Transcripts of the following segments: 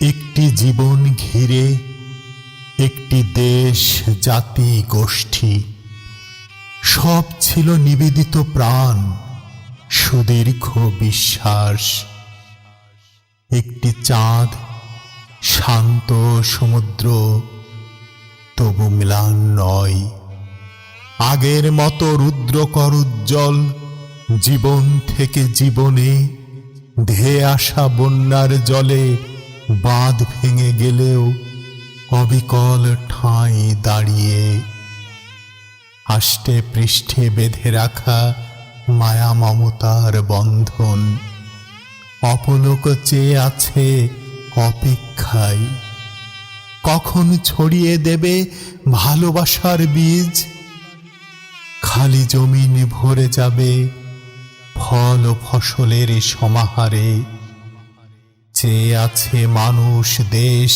একটি জীবন ঘিরে, একটি দেশ, জাতি, গোষ্ঠী, সব ছিল নিবেদিত প্রাণ, সুদীর্ঘ বিশ্বাস। একটি চাঁদ, শান্ত সমুদ্র, তবু ম্লান নয়। আগের মতো রুদ্রকর উজ্জ্বল, জীবন থেকে জীবনে, ধেয়ে আসা বন্যার জলে বাঁধ ভেঙে গেলেও অবিকল ঠাঁই দাঁড়িয়ে। আষ্টে পৃষ্ঠে বেঁধে রাখা মায়া মমতার বন্ধন। অপলোক চেয়ে আছে অপেক্ষায়। কখন ছড়িয়ে দেবে ভালোবাসার বীজ? খালি জমিন ভরে যাবে ফল ও ফসলের সমাহারে। চেয়ে আছে মানুষ দেশ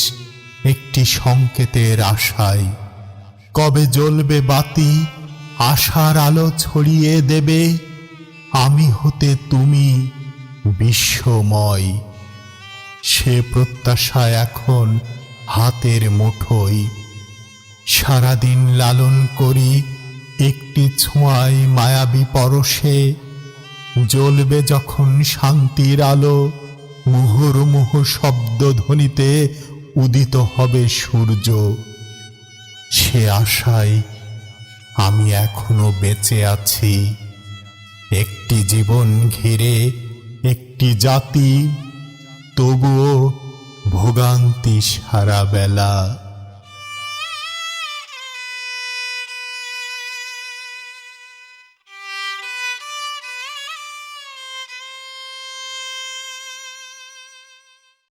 একটি সংকেতের আশায়। কবে জ্বলবে বাতি, আশার আলো ছড়িয়ে দেবে, আমি হতে তুমি বিশ্বময়। সে প্রত্যাশা এখন হাতের মুঠোয়। সারাদিন লালন করি, একটি ছোঁয়ায় মায়াবী পরশে। জ্বলবে যখন শান্তির আলো মুহুর্মুহু শব্দধ্বনিতে উদিত হবে সূর্য। সে আশায় আমি এখনও বেঁচে আছি। একটি জীবন ঘিরে একটি জাতি, তবুও ভোগান্তি সারা বেলা